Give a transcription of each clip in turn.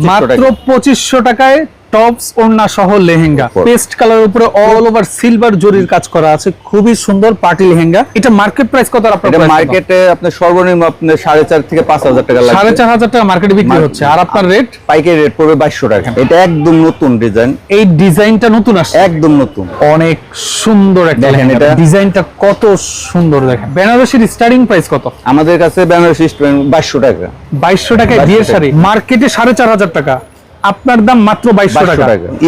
মাত্র পঁচিশশো টাকায় টপস ওড়না সহ লেহেঙ্গা। পেস্ট কালার উপরে অল ওভার সিলভার জরির কাজ করা আছে। খুবই সুন্দর পার্টি লেহেঙ্গা। এটা মার্কেট প্রাইস কত আপনার? মার্কেটে আপনার সর্বনিম্ন আপনার সাড়ে চার থেকে পাঁচ হাজার টাকা সাড়ে চার হাজার টাকা মার্কেটে বিক্রি হচ্ছে। আর আপনার রেট পাইকারি রেট পড়বে বাইশশো টাকা। এটা একদম নতুন ডিজাইন এই ডিজাইনটা নতুন আসছে। একদম নতুন। অনেক সুন্দর একটা দেখেন এটা। ডিজাইনটা কত সুন্দর দেখেন। বেনারসির স্টার্টিং প্রাইস কত? আমাদের কাছে বেনারসি বাইশশো টাকা। বাইশশো টাকায় 2200 বিয়ের শাড়ি। মার্কেটে সাড়ে চার হাজার টাকা। আপনার দাম মাত্র বাইশশো টাকা।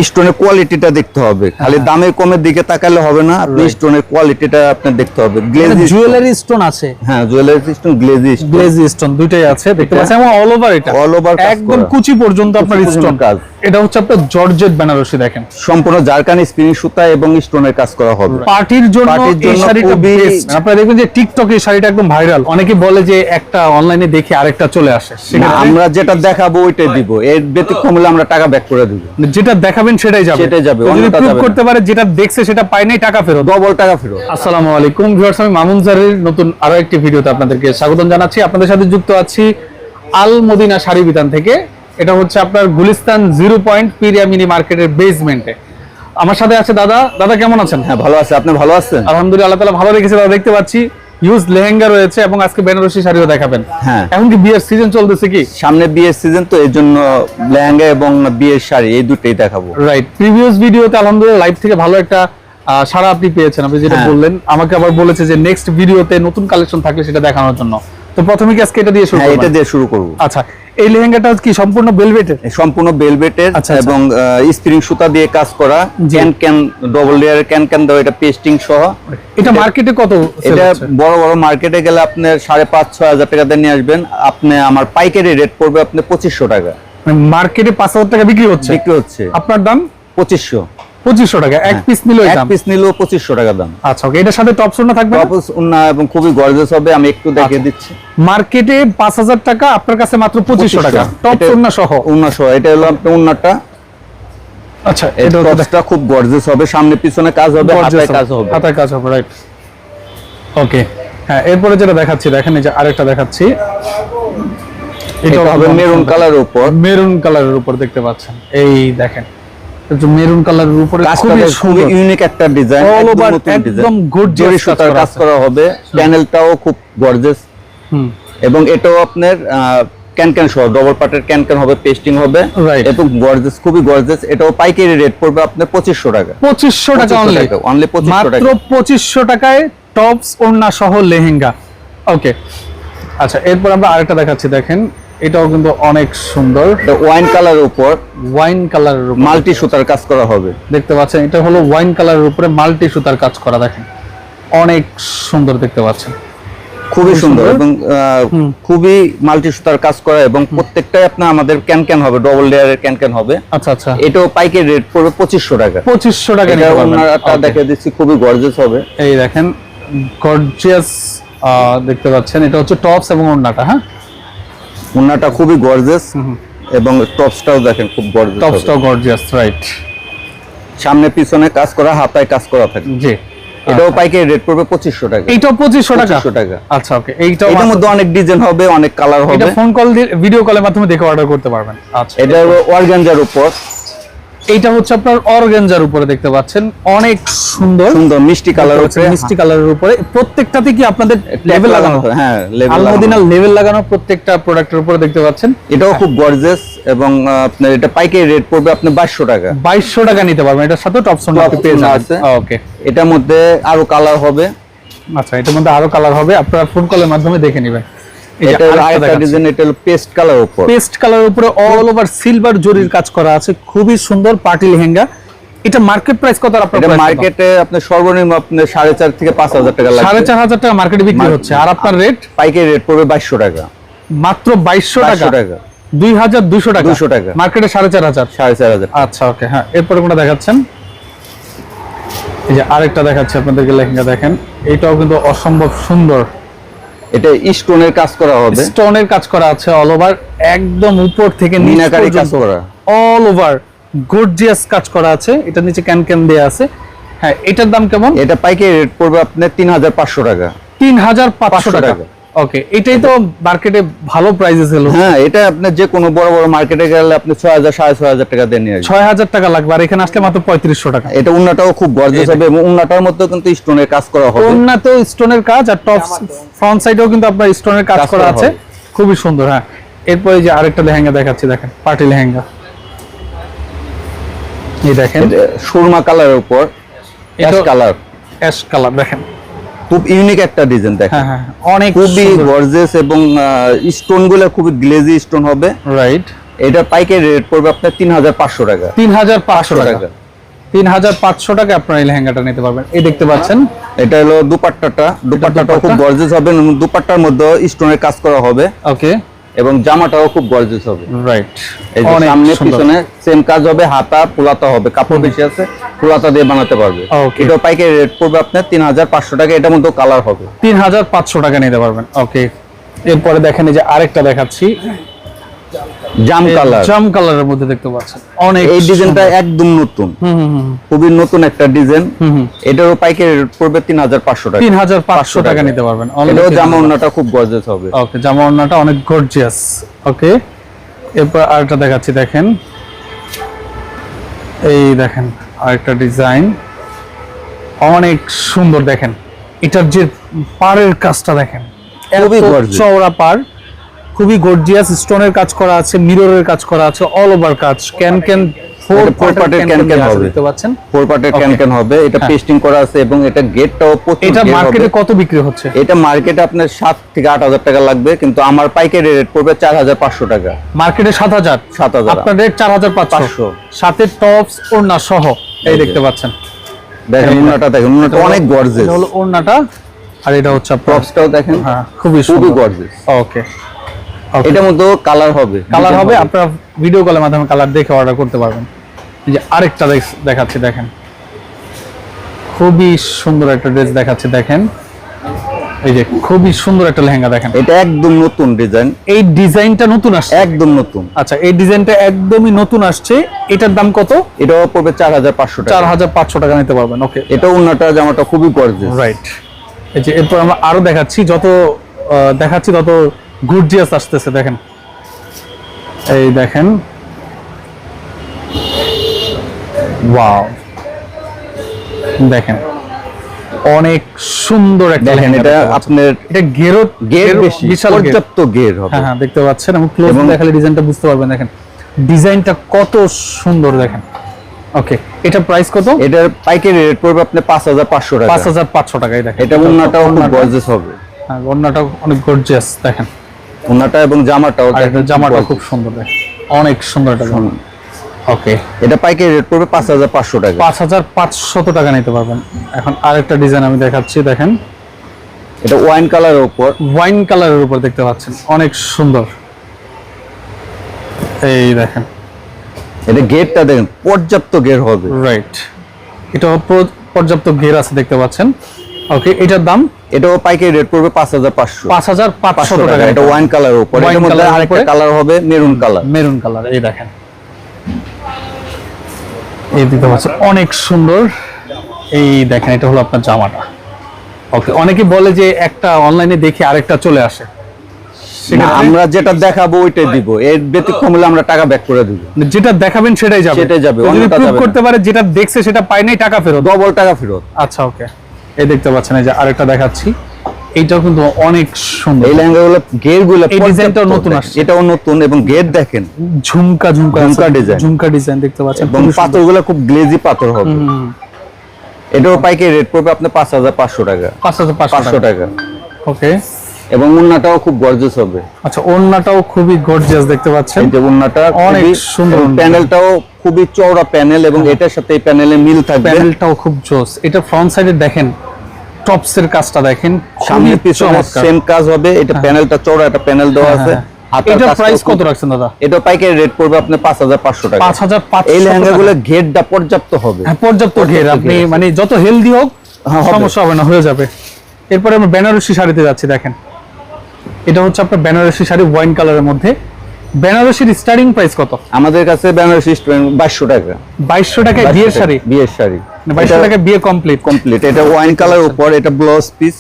স্টোনের কোয়ালিটিটা দেখতে হবে। খালি দামের কমের দিকে তাকালে হবে না আপনি. স্টোনের কোয়ালিটিটা আপনার দেখতে হবে। গ্লেজি জুয়েলারি স্টোন আছে। হ্যাঁ jewellery stone glazy glazy stone দুইটাই আছে দেখতে পাচ্ছেন? এবং অল ওভার এটা। over কাজ একদম কুচি পর্যন্ত আপনার স্টোন কাজ। এটা হচ্ছে আপনার জর্জেট বেনারসি দেখেন। সম্পূর্ণ জারকানি স্প্রিং সুতা এবং স্টোনের কাজ করা হবে। পার্টির জন্য এই শাড়িটা বেস্ট আপনারা দেখবেন যে টিকটকে এই শাড়িটা একদম ভাইরাল অনেকে বলে যে একটা অনলাইনে দেখে আরেকটা চলে আসে। আমরা যেটা দেখাবো ওইটাই দিব। এর ব্যতিক্রম হলে আমরা টাকা ব্যাক করে দিব। যেটা দেখাবেন সেটাই যাবে। সেটাই যাবে, যদি না। করতে পারে যেটা দেখছে সেটা পায় নাই টাকা ফেরত। ডবল টাকা ফেরত। আসসালামু আলাইকুম ভিউয়ার্স আমি মামুন জারির নতুন আরও একটি ভিডিওতে আপনাদেরকে স্বাগতম জানাচ্ছি। আপনাদের সাথে যুক্ত আছি আল মদিনা শাড়ি বিতান থেকে। এটা হচ্ছে আপনার গুলিস্তান জিরো পয়েন্ট পিরিয়া মিনি মার্কেটের বেসমেন্টে আমার সাথে আছে দাদা। দাদা কেমন আছেন? হ্যাঁ ভালো আছে। আপনি ভালো আছেন? আলহামদুলিল্লাহ আল্লাহ তালা ভালো রেখেছে দাদা দেখতে পাচ্ছি। ইউজ লেহেঙ্গা রয়েছে এবং আজকে বেনারসি শাড়িও দেখাবেন। হ্যাঁ। এখন কি বিয়ের সিজন চলতেছে কি? সামনে বিয়ের সিজন তো এই জন্য লেহেঙ্গা এবং বিয়ের শাড়ি এই দুটোই দেখাবো। রাইট প্রিভিয়াস ভিডিওতে আলহামদুলিল্লাহ লাইভ থেকে ভালো একটা সাড়া আপনি পেয়েছেন আপনি যেটা হ্যাঁ। বললেন। আমাকে আবার বলেছে যে নেক্সট ভিডিওতে নতুন কালেকশন থাকলে সেটা দেখানোর জন্য। তো প্রথমে কি আজকে এটা দিয়ে শুরু হ্যাঁ এটা দিয়ে শুরু করব। আচ্ছা এই লেহেঙ্গাটা কি সম্পূর্ণ বেলভেটের সম্পূর্ণ বেলভেটের আচ্ছা, আচ্ছা। এবং স্প্রিং সুতা দিয়ে কাজ করা। ক্যান ক্যান ডবল লেয়ারের ক্যান ক্যান দেওয়া এটা পেস্টিং সহ। এটা মার্কেটে কত এটা বড় বড় মার্কেটে গেলে আপনি সাড়ে পাঁচ ছয় হাজার টাকা দিয়ে নিয়ে আসবেন। আপনি আমার পাইকারি রেট পড়বে আপনি পঁচিশশো টাকা। মার্কেটে পাঁচ হাজার টাকা বিক্রি হচ্ছে? বিক্রি হচ্ছে। আপনার দাম? পঁচিশশো। পঁচিশশো টাকা এক পিস নিল হ্যাঁ। এক পিস পঁচিশশো টাকা দাম। আচ্ছা ওকে এটার সাথে টপ সোনা থাকবে এবং খুবই গর্জেস হবে আমি একটু দেখিয়ে আচ্ছা। দিচ্ছি। মার্কেটে পাঁচ হাজার টাকা আপনার কাছে মাত্র পঁচিশশো টাকা। টপ সোনা সহ উন্না সহ। এটা হলো আপনার উন্নাটা আচ্ছা এই এটা টপসটা খুব গর্জেস হবে সামনে পিছনে কাজ হবে হাতায় কাজ হবে। হাতায় কাজ হবে রাইট ওকে হ্যাঁ এরপরে যেটা দেখাচ্ছি দেখেন এই যে আরেকটা দেখাচ্ছি। এটা হবে মেরুন কালারের উপর। মেরুন কালারের উপর দেখতে পাচ্ছেন। এই দেখেন। মেরুন কালারের উপরে খুবই ইউনিক একটা ডিজাইন একদম over একদম কাজ সুতার কাজ করা হবে। প্যানেলটাও খুব গর্জেস হুম। এবং এটাও আপনার ক্যান ক্যান সহ ডবল পার্টের ক্যান ক্যান হবে পেস্টিং হবে. এবং গর্জেস খুবই গর্জেস এটাও পাইকারি রেট পড়বে আপনার পঁচিশশো টাকা। পঁচিশশো টাকা 2500 অনলি 2500 মাত্র পঁচিশশো টাকায় টপস ওড়না সহ লেহেঙ্গা। ওকে আচ্ছা এরপর আমরা আরেকটা দেখাচ্ছি দেখেন। এটাও কিন্তু অনেক সুন্দর। ওয়াইন কালারের উপর ওয়াইন কালারের উপর। মাল্টি সুতার কাজ করা হবে। দেখতে পাচ্ছেন এটা হলো ওয়াইন কালারের উপরে মাল্টি সুতার কাজ করা দেখেন। অনেক সুন্দর দেখতে পাচ্ছেন। খুবই সুন্দর। এবং খুবই মাল্টি সুতার কাজ করা এবং প্রত্যেকটাই আপনার আমাদের ক্যান ক্যান হবে ডবল লেয়ারের ক্যান ক্যান হবে। আচ্ছা আচ্ছা। এটাও পাইকারি রেট পড়বে পঁচিশশো টাকা। পঁচিশশো টাকা। ওনারটা দেখে দিচ্ছি খুবই গর্জেস হবে। এই দেখেন গর্জিয়াস দেখতে পাচ্ছেন এটা হচ্ছে টপস এবং ওড়নাটা হ্যাঁ? ওনাটা খুবই গর্জেস এবং টপসটাও দেখেন খুব গর্জেস টপসটাও গর্জিয়াস রাইট সামনে পিছনে কাজ করা হাতায় কাজ করা থাকে। জি। এটাও পাইকে রেট পড়বে 2500 টাকা। এইটাও 2500 টাকা? 2500 টাকা। আচ্ছা ওকে এইটাও এটার মধ্যে অনেক ডিজাইন হবে অনেক কালার হবে। এটা ফোন কল দিয়ে ভিডিও কলের মাধ্যমে দেখে অর্ডার করতে পারবেন। আচ্ছা। এটা অর্গানজার উপর। এইটা হচ্ছে আপনার অর্গেঞ্জার উপরে দেখতে পাচ্ছেন। অনেক সুন্দর। সুন্দর মিষ্টি কালার পাচ্ছেন, মিষ্টি কালারের উপরে। প্রত্যেকটাতে কি আপনাদের লেভেল লাগানো? হ্যাঁ লেভেল আলমদিনা লেভেল লাগানো প্রত্যেকটা প্রোডাক্টের উপরে দেখতে পাচ্ছেন। এটাও খুব গর্জেস এবং আপনার এটা পাইকারি রেট পড়বে আপনার বাইশশো টাকা। বাইশশো টাকা নিতে পারবেন। এটার সাথে টপ আপনি পেয়ে আছে। ওকে এটার মধ্যে আরও কালার হবে। আচ্ছা এটার মধ্যে আরও কালার হবে। আপনারা ফোন কলের মাধ্যমে দেখে নেবেন। এটা হলো আরেকটা ডিজাইন এটা হলো পেস্ট কালার উপর। পেস্ট কালারের উপরে অল ওভার সিলভার জরির কাজ করা আছে খুবই সুন্দর পার্টি লেহেঙ্গা। এটা মার্কেট প্রাইস কত আপনার এটা মার্কেটে আপনার সর্বনিম্ন আপনার সাড়ে চার থেকে পাঁচ হাজার টাকা সাড়ে লাগবে টাকা মার্কেটে বিক্রি হচ্ছে। আর আপনার রেট পাইকারি রেট পড়বে বাইশশো টাকা। মাত্র বাইশশো টাকা? 2200 টাকা। দুই হাজার দুশো টাকা? 200 টাকা। মার্কেটে সাড়ে চার হাজার? সাড়ে চার হাজার। আচ্ছা ওকে হ্যাঁ এরপরে কোনটা দেখাচ্ছেন? এই যে আরেকটা দেখাচ্ছি আপনাদেরকে লেহেঙ্গা দেখেন। এটাও কিন্তু অসম্ভব সুন্দর। এটা স্টোনের কাজ করা হবে। স্টোনের কাজ করা আছে অল ওভার একদম উপর থেকে মিনাকারি কাজ করা। অল ওভার গর্জিয়াস কাজ করা আছে। এটা নিচে ক্যান ক্যান দেয়া আছে। হ্যাঁ এটার দাম কেমন? এটা পাইকারি রেট পড়বে আপনার তিন হাজার পাঁচশো টাকা। তিন হাজার পাঁচশো 500 টাকা। টাকা। ওকে এটাই তো মার্কেটে ভালো প্রাইসে ছিল হ্যাঁ এটা আপনি যে কোনো বড় বড় মার্কেটে গেলে আপনি ছয় হাজার সাড়ে ছয় হাজার টাকা দিয়ে নিয়ে আসবেন। ছয় হাজার টাকা লাগবে আর এখানে আসলে মাত্র পঁয়ত্রিশশো টাকা। এটা উন্নাটাও খুব গর্জেস হবে এবং উন্নাটার মধ্যে কিন্তু স্টোনের কাজ করা হবে। উন্নত স্টোনের কাজ আর টপ ফ্রন্ট সাইডেও কিন্তু আপনার স্টোনের কাজ করা আছে। খুবই সুন্দর হ্যাঁ। এরপরে যে আরেকটা লেহেঙ্গা দেখাচ্ছি দেখেন পার্টি লেহেঙ্গা। এই দেখেন। সুরমা কালারের উপর অ্যাশ কালার অ্যাশ কালার দেখেন। খুব ইউনিক একটা ডিজাইন দেখেন। হ্যাঁ হ্যাঁ অনেক খুবই গর্জেস এবং স্টোনগুলো খুবই গ্লেজি স্টোন হবে। রাইট এটা পাইকারি রেট পড়বে আপনার তিন হাজার পাঁচশো টাকা। তিন হাজার পাঁচশো টাকা। তিন হাজার পাঁচশো টাকা আপনার এই লেহেঙ্গাটা নিতে পারবেন। এই দেখতে পাচ্ছেন? এটা হলো দুপাট্টাটা। দুপাট্টাটাও খুব? গর্জেস হবে এবং দুপাট্টার মধ্যে স্টোনের কাজ করা হবে। ওকে এবং জামাটাও খুব গর্জেস হবে। রাইট এই যে সামনে পিছনে সেম কাজ হবে হাতা পোলাতা হবে কাপড় বেশি আছে। পোলাতা দিয়ে বানাতে পারবে। এটা পাইকারি রেট পড়বে আপনার তিন হাজার পাঁচশো টাকা এটার মধ্যে কালার হবে। তিন হাজার পাঁচশো টাকা নিতে পারবেন ওকে এরপরে দেখেন যে আরেকটা দেখাচ্ছি। জাম কালার জাম কালারের মধ্যে দেখতে পাচ্ছেন। অনেক এই ডিজাইনটা একদম নতুন। হুম হুম হুম খুবই নতুন একটা ডিজাইন হুম হুম। এটারও পাইকারি রেট পড়বে তিন হাজার পাঁচশো টাকা। তিন হাজার পাঁচশো টাকা নিতে পারবেন। এটাও জামা ওড়নাটা খুব গর্জেস হবে। ওকে জামা অনেক গর্জিয়াস ওকে এরপর আরেকটা দেখাচ্ছি দেখেন। এই দেখেন। আরেকটা ডিজাইন। অনেক সুন্দর দেখেন। এটার যে পাড়ের কাজটা দেখেন খুবই চওড়া পাড়। খুবই গর্জিয়াস স্টোনের কাজ করা আছে মিররের কাজ করা আছে অল ওভার কাজ। ক্যান ক্যান ফোর এটা four part এর can can হবে। দেখতে পাচ্ছেন? ফোর পার্টের ক্যান ক্যান হবে। এটা হ্যাঁ। পেস্টিং করা আছে এবং এটা গেটটাও প্রচুর এটা মার্কেটে কত বিক্রি হচ্ছে? এটা মার্কেটে আপনার সাত থেকে আট হাজার টাকা লাগবে কিন্তু আমার পাইকারি রেট পড়বে চার হাজার পাঁচশো টাকা। মার্কেটে সাত হাজার? 7,000 আপনার রেট চার হাজার পাঁচশো। পাঁচশো। সাথে টপস ওড়না সহ এই এই দেখতে পাচ্ছেন। দেখেন দেখেন অনেক হলো ওড়নাটা আর এটা হচ্ছে প্রপসটাও দেখেন হ্যাঁ খুবই ওকে এটার মধ্যে কালার হবে। কালার হবে আপনারা ভিডিও কলের মাধ্যমে কালার দেখে অর্ডার করতে পারবেন। এই যে আরেকটা দেখ- দেখাচ্ছি দেখেন। খুবই সুন্দর একটা ড্রেস দেখাচ্ছি দেখেন। এই যে খুবই সুন্দর একটা লেহেঙ্গা দেখেন। এটা একদম নতুন ডিজাইন এই ডিজাইনটা নতুন আসছে? একদম নতুন। আচ্ছা এই ডিজাইনটা একদমই নতুন আসছে। এটার দাম কত? এটা পড়বে চার হাজার পাঁচশো চার টাকা হাজার পাঁচশো টাকা নিতে পারবেন ওকে। এটা উন্নাটা জামাটা খুবই গর্জেস রাইট এই যে এরপর আমরা আরও দেখাচ্ছি যত দেখাচ্ছি তত গুডজিয়াস আসতেছে দেখেন। এই দেখেন। ওয়াও দেখেন। অনেক সুন্দর একটা দেখেন এটা আপনার এটা গেরো গের বেশি পর্যাপ্ত গের হবে। হ্যাঁ হ্যাঁ দেখতে পাচ্ছেন। এবং ক্লোজ দেখালে ডিজাইনটা বুঝতে পারবেন দেখেন। ডিজাইনটা কত সুন্দর দেখেন। ওকে এটা প্রাইস কত? এটার পাইকারি রেট পড়বে আপনার পাঁচ হাজার পাঁচশো টাকা। পাঁচ হাজার পাঁচশো টাকায় দেখেন। এটা খুব হবে। হ্যাঁ অনেক গর্জিয়াস দেখেন। উন্নাটা এবং জামাটাও জামাটা খুব সুন্দর অনেক সুন্দর একটা জামা। ওকে। এটা পাইকারি রেট পড়বে পাঁচ হাজার পাঁচশো টাকা। পাঁচ হাজার পাঁচশত টাকা নিতে পারবেন। এখন আরেকটা ডিজাইন আমি দেখাচ্ছি দেখেন। এটা ওয়াইন কালারের উপর। ওয়াইন কালারের উপর দেখতে পাচ্ছেন। অনেক সুন্দর। এই দেখেন। এটা গেটটা দেখেন পর্যাপ্ত গের হবে। রাইট এটা প্র- পর্যাপ্ত ঘের আছে দেখতে পাচ্ছেন। ওকে এটার দাম? এটাও পাইকারি রেট পড়বে পাঁচ হাজার পাঁচশো। পাঁচ হাজার পাঁচশো পাঁচশো টাকা টাকা। এটা ওয়াইন কালারের উপর। এটার মধ্যে আরেকটা কালার হবে মেরুন কালার মেরুন কালার এই দেখেন। এই দিতে অনেক সুন্দর। এই দেখেন এটা হলো আপনার জামাটা। ওকে অনেকে বলে যে একটা অনলাইনে দেখে আরেকটা চলে আসে। আমরা যেটা দেখাবো ওইটাই দিব। এর ব্যতিক্রম হলে আমরা টাকা ব্যাক করে দিব। মানে যেটা দেখাবেন সেটাই যাবে। সেটাই যাবে, যদি। করতে পারে যেটা দেখছে সেটা পায় নাই টাকা ফেরত। ডবল টাকা ফেরত। আচ্ছা ওকে এই দেখতে পাচ্ছেন এই যে আরেকটা দেখাচ্ছি। এইটাও কিন্তু অনেক সুন্দর। এই লেহেঙ্গা গুলো গেরগুলো এই ডিজাইনটাও নতুন আসছে। এটাও নতুন এবং গের দেখেন। ঝুমকা ঝুমকা ঝুমকা ডিজাইন। ঝুমকা ডিজাইন দেখতে পাচ্ছেন এবং খুবই পাথরগুলো খুব গ্লেজি পাথর হবে। এটাও পাইকে রেট পড়বে আপনার পাঁচ হাজার পাঁচশো টাকা। পাঁচ হাজার পাঁচশো টাকা। ওকে এবং উন্নাটাও খুব গর্জেস হবে। আচ্ছা ওড়নাটাও খুবই গর্জিয়াস দেখতে পাচ্ছেন। এই যে উন্নাটা অনেক সুন্দর। প্যানেলটাও খুবই চওড়া প্যানেল এবং এটার সাথে এই প্যানেলে মিল থাকবে। প্যানেলটাও খুব জোস। এটা ফ্রন্ট সাইডে দেখেন টপস এর কাজটা দেখেন সামনে খুবই পিছনে সেম কাজ হবে। এটা প্যানেলটা চওড়া একটা প্যানেল দেওয়া হ্যাঁ, আছে। হ্যাঁ। কাজটাও প্রাইস কত রাখছেন দাদা? এটা পাইকারি রেট পড়বে আপনার পাঁচ হাজার পাঁচশো টাকা। পাঁচ হাজার এই পাঁচশো লেহেঙ্গা গুলো টাকা। ঘেরটা পর্যাপ্ত হবে। হ্যাঁ পর্যাপ্ত ঘের। আপনি মানে যত হেলদি হোক হ্যাঁ, সমস্যা হবে না হয়ে যাবে। এরপরে আমরা বেনারসি শাড়িতে যাচ্ছি দেখেন। এটা হচ্ছে আপনার বেনারসি শাড়ি ওয়াইন কালারের মধ্যে। বেনারসির স্টার্টিং প্রাইস কত? আমাদের কাছে বেনারসি বাইশশো টাকা। বাইশশো টাকায় বিয়ের শাড়ি? বিয়ের শাড়ি। বাইশশো টাকায় বিয়ে কমপ্লিট কমপ্লিট এটা ওয়াইন কালার উপর এটা ব্লাউজ পিস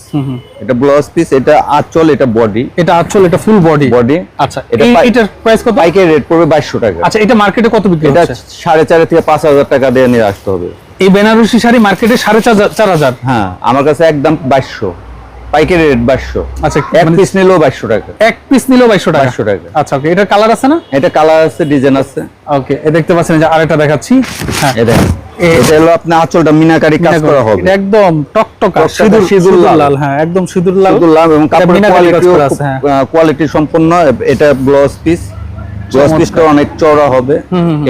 এটা ব্লাউজ পিস এটা আঁচল এটা বডি এটা আচল এটা ফুল বডি বডি আচ্ছা এটা এটার প্রাইস কত? বাইকের রেট পড়বে বাইশশো টাকা। আচ্ছা এটা মার্কেটে কত বিক্রি এটা সাড়ে চার থেকে পাঁচ হাজার টাকা দিয়ে নিয়ে আসতে হবে। এই বেনারসি শাড়ি মার্কেটে সাড়ে চার হাজার- চার হাজার। হ্যাঁ আমার কাছে একদম বাইশশো। পাইকারি রেট আচ্ছা এক মানে পিস নিলেও বাইশশো টাকা। এক পিস নিলেও টাকা? 2200 টাকা। আচ্ছা ওকে এটার কালার আছে না? এটা কালার আছে ডিজাইন আছে। ওকে এ দেখতে পাচ্ছেন যে আরেকটা দেখাচ্ছি। হ্যাঁ। এটা এটা হলো আপনার আঁচলটা মিনাকারি কাজ করা হবে। একদম টকটকা সিঁদুর সিঁদুর সিঁদুর লাল। লাল হ্যাঁ একদম সিঁদুর লাল। শুধু লাভ এবং এটা কাপড়ের করা আছে, হ্যাঁ। কোয়ালিটি সম্পূর্ণ এটা ব্লাউজ পিস চমৎকার। পিসটা অনেক চওড়া হবে।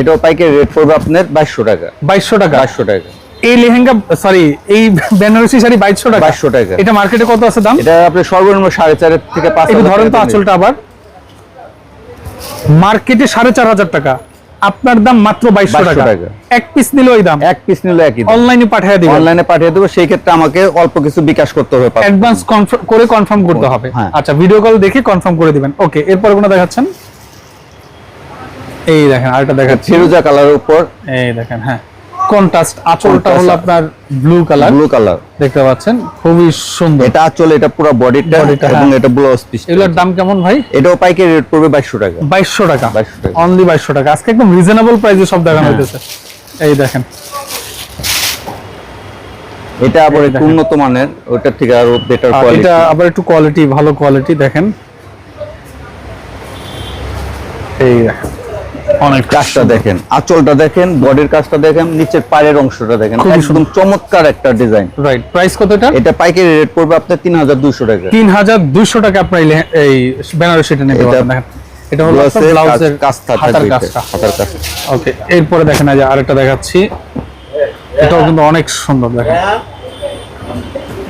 এটাও পাইকারি রেট পড়বে আপনার বাইশশো টাকা। বাইশশো টাকা। বাইশশো টাকা। এই লেহেঙ্গা সরি এই বেনারসি শাড়ি বাইশশো টাকা। 2200 টাকা। এটা মার্কেটে কত আছে দাম? এটা আপনি সর্বনিম্ন সাড়ে চার থেকে পাঁচ ধরেন তো আঁচলটা আবার। মার্কেটে সাড়ে চার হাজার টাকা। আপনার দাম মাত্র বাইশশো টাকা। এক পিস নিলে ওই দাম। এক পিস নিলে একই অনলাইনে পাঠিয়ে দিবেন। অনলাইনে পাঠিয়ে দেবো সেই ক্ষেত্রে আমাকে অল্প কিছু বিকাশ করতে হবে অ্যাডভান্স করে কনফার্ম করতে হবে। হ্যাঁ। আচ্ছা ভিডিও কল দেখে কনফার্ম করে দিবেন। ওকে এরপর কোনো দেখাচ্ছেন? এই দেখেন আরেকটা দেখাচ্ছি। ফিরোজা কালারের উপর। এই দেখেন হ্যাঁ। কন্ট্রাস্ট আঁচলটা হলো আপনার ব্লু কালার ব্লু কালার দেখতে পাচ্ছেন খুবই সুন্দর। এটা চলে এটা পুরো বডিটা এবং হ্যাঁ। এটা ব্লাউজ পিস এগুলোর দাম কেমন ভাই? এটাও পাইকারি রেট পড়বে বাইশশো টাকা। বাইশশো টাকা। 2200 টাকা। অনলি বাইশশো টাকা। আজকে একদম রিজনেবল প্রাইসে সব দেখানো হ্যাঁ। হইতেছে। এই দেখেন। এটা আবার একটু উন্নত মানের ওটার থেকে আরও বেটার কোয়ালিটি এটা আবার একটু কোয়ালিটি ভালো কোয়ালিটি দেখেন। এই দেখেন। অনেক কাজটা দেখেন আঁচলটা দেখেন বডির কাজটা দেখেন নিচের পায়ের অংশটা দেখেন। একদম চমৎকার একটা ডিজাইন। রাইট প্রাইস কত এটা এটা পাইকারি রেট পড়বে আপনার তিন হাজার দুইশো টাকা। তিন হাজার দুইশো টাকা আপনার এই এই বেনারসিটা নিতে পারবেন এটা হলো ব্লাউজের আপনার ব্লাউজের কাজ- কাজটা হাতার কাজটা। হাতার কাজ। ওকে এরপরে দেখেন যে আরেকটা দেখাচ্ছি। এটাও কিন্তু অনেক সুন্দর দেখেন।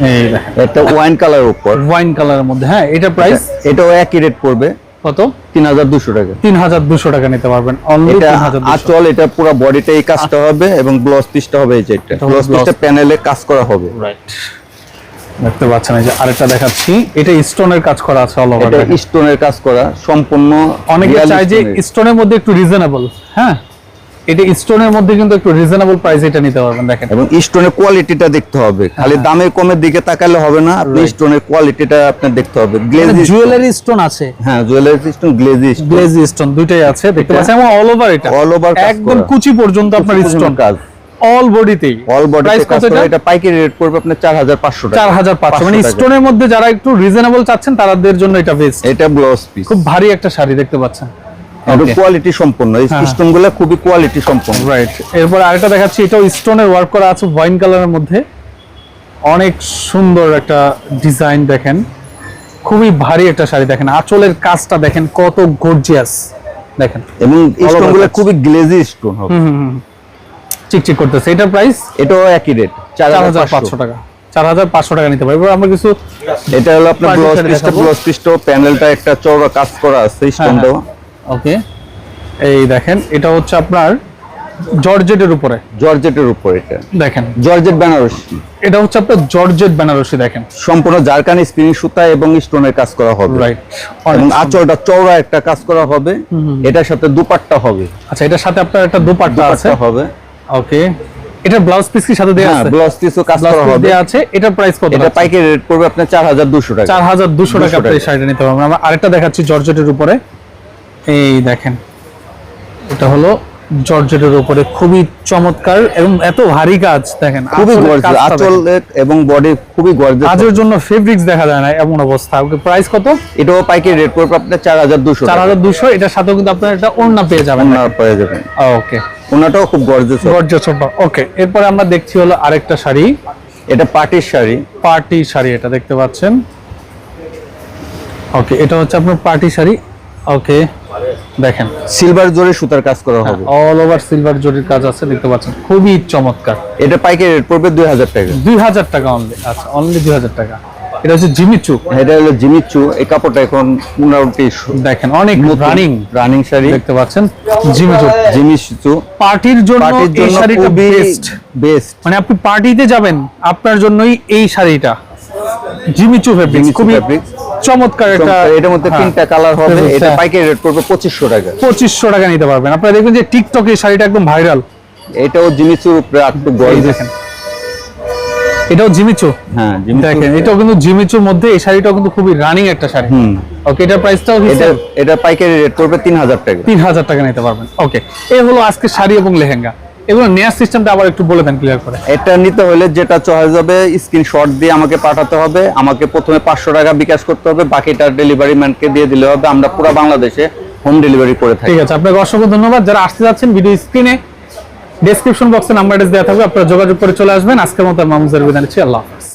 এই দেখেন। একটা ওয়াইন কালার উপর। ওয়াইন কালারের মধ্যে হ্যাঁ এটা প্রাইস এটাও একই রেট পড়বে। কত? তিন হাজার দুশো টাকা। তিন হাজার দুশো টাকা নিতে পারবেন। অনলি 3200 আচল এটা পুরো বডিটা এই কাজটা হবে এবং ব্লাউজ পিসটা হবে এই যে এটা। ব্লাউজ পিসটা প্যানেলে কাজ করা হবে। রাইট দেখতে পাচ্ছেন এই যে আরেকটা দেখাচ্ছি। এটা স্টোনের কাজ করা আছে অল ওভার এটা স্টোনের কাজ করা সম্পূর্ণ অনেকে চাই যে স্টোনের মধ্যে একটু রিজনেবল হ্যাঁ? এটা স্টোনের মধ্যে কিন্তু একটু রিজনেবল প্রাইস এটা নিতে পারবেন দেখেন। এবং স্টোনের কোয়ালিটিটা দেখতে হবে। হ্যাঁ। খালি দামের কমের দিকে তাকালে হবে না আপনি স্টোনের কোয়ালিটিটা আপনার দেখতে হবে। গ্লেজি জুয়েলারি স্টোন আছে। হ্যাঁ jewellery stone glazy stone glazy stone দুইটাই আছে দেখতে পাচ্ছেন এবং অল ওভার এটা। over কাজ একদম কুচি পর্যন্ত আপনার স্টোন কাজ। অল বডিতেই অল কত এটা? পাইকারি রেট পড়বে আপনার চার হাজার পাঁচশো টাকা। চার হাজার পাঁচশো। মানে টাকা। স্টোনের মধ্যে যারা একটু রিজনেবল চাচ্ছেন তাদের জন্য এটা বেস্ট এটা ব্লাউজ পিস খুব ভারী একটা শাড়ি দেখতে পাচ্ছেন. কোয়ালিটি সম্পন্ন। এই হ্যাঁ। গুলো খুবই কোয়ালিটি সম্পন্ন। রাইট এরপর আরেকটা দেখাচ্ছি এটাও স্টোনের ওয়ার্ক করা আছে ওয়াইন কালারের মধ্যে। অনেক সুন্দর একটা ডিজাইন দেখেন। খুবই ভারী একটা শাড়ি দেখেন। আঁচলের কাজটা দেখেন কত গর্জিয়াস দেখেন এবং over স্টোনগুলো খুবই গ্লেজি স্টোন হবে। চিকচিক করতেছে। এটার প্রাইস এটাও একই রেট চার হাজার পাঁচশো। টাকা। চার হাজার পাঁচশো টাকা নিতে পারি এবার আমরা কিছু এটা হলো আপনার ব্লাউজ পিসটা ব্লাউজ পিসটাও প্যানেলটা একটা চওড়া কাজ করা আছে স্টোন হ্যাঁ। দেওয়া ওকে। এই দেখেন এটা হচ্ছে আপনার জর্জেটের উপরে। জর্জেটের উপর এটা। দেখেন। জর্জেট বেনারসি। এটা হচ্ছে আপনার জর্জেট বেনারসি দেখেন। সম্পূর্ণ জারকানি স্প্রিং সুতা এবং স্টোনের কাজ করা হবে। রাইট এবং আঁচলটা চওড়া একটা কাজ করা হবে। এটার সাথে দুপাট্টা হবে। আচ্ছা এটার সাথে আপনার একটা দুপাট্টা আছে। হবে। ওকে। এটার ব্লাউজ পিস কি সাথে দেওয়া হ্যাঁ আছে? ব্লাউজ পিসও কাজ করা হবে। দেওয়া আছে। এটার প্রাইস কত এটা পাইকারি রেট পড়বে আপনার চার হাজার দুশো টাকা। চার হাজার দুশো টাকা 200 আপনি শাড়িটা নিতে পারবেন আমরা আরেকটা দেখাচ্ছি জর্জেটের উপরে। এই দেখেন এটা হলো জর্জেটের উপরে খুবই চমৎকার এবং এত ভারী কাজ দেখেন খুবই গর্জিয়াস আঁচল এবং বডি খুবই গর্জিয়াস কাজের জন্য ফেব্রিক্স দেখা যায় না এমন অবস্থা। ওকে প্রাইস কত? এটাও পাইকারি রেট পড়বে আপনার চার হাজার দুশো এটার সাথেও কিন্তু আপনার একটা ওড়না পেয়ে যাবেন। ওনার পেয়ে যাবেন। ওকে। ওনাটাও খুব গর্জিয়াস গর্জিয়াস ওকে এরপরে আমরা দেখছি হলো আরেকটা শাড়ি। এটা পার্টির শাড়ি। পার্টি শাড়ি এটা দেখতে পাচ্ছেন। ওকে এটা হচ্ছে আপনার পার্টি শাড়ি। ওকে দেখেন। সিলভার জরি সুতার কাজ করা হবে। অল ওভার সিলভার জরির কাজ আছে দেখতে পাচ্ছেন। খুবই চমৎকার। এটা পাইকারি রেট পড়বে দুই হাজার টাকা। দুই হাজার টাকা অনলি আচ্ছা অনলি দুই হাজার টাকা। এটা হচ্ছে জিমিচু এটা হলো জিমিচু এই কাপড়টা এখন মোটামুটি দেখেন অনেক রানিং রানিং শাড়ি। দেখতে পাচ্ছেন জিমিচু জিমিচু পার্টির জন্য এই শাড়িটা বেস্ট বেস্ট মানে আপনি পার্টিতে যাবেন আপনার জন্যই এই শাড়িটা। জিমিচু ফেব্রিক্স জিমিচু খুবই। চমৎকার একটা এটার মধ্যে হ্যাঁ, তিনটা কালার হবে হ্যাঁ। এটা পাইকারি রেট পড়বে পঁচিশশো টাকা। পঁচিশশো টাকা নিতে পারবেন। আপনারা দেখবেন যে টিকটকে এই শাড়িটা একদম ভাইরাল এটাও জিনিসের উপরে একটু দেখেন। এটাও জিমিচু হ্যাঁ দেখেন এটাও কিন্তু জিমিচুর মধ্যে এই শাড়িটাও কিন্তু খুবই রানিং একটা শাড়ি। ওকে এটার প্রাইসটাও এটা এটা পাইকারি রেট তিন হাজার টাকা। তিন হাজার টাকা নিতে পারবেন। ওকে এই হলো আজকে শাড়ি এবং লেহেঙ্গা। এগুলো নেয়ার সিস্টেমটা আবার একটু বলে দেন ক্লিয়ার করে। এটা নিতে হলে যেটা চয়েস হবে স্ক্রিনশট দিয়ে আমাকে পাঠাতে হবে। আমাকে প্রথমে পাঁচশো টাকা বিকাশ করতে হবে বাকিটা ডেলিভারি ম্যানকে দিয়ে দিলে হবে। আমরা পুরো বাংলাদেশে হোম ডেলিভারি করে থাকি। ঠিক আছে আপনাকে অসংখ্য ধন্যবাদ। যারা আসতে যাচ্ছেন ভিডিও স্ক্রিনে ডেসক্রিপশন বক্সে নাম্বার দেওয়া থাকবে। আপনারা যোগাযোগ করে চলে আসবেন। আজকের মতো মামুজার বিদান আল্লাহ হাফেজ।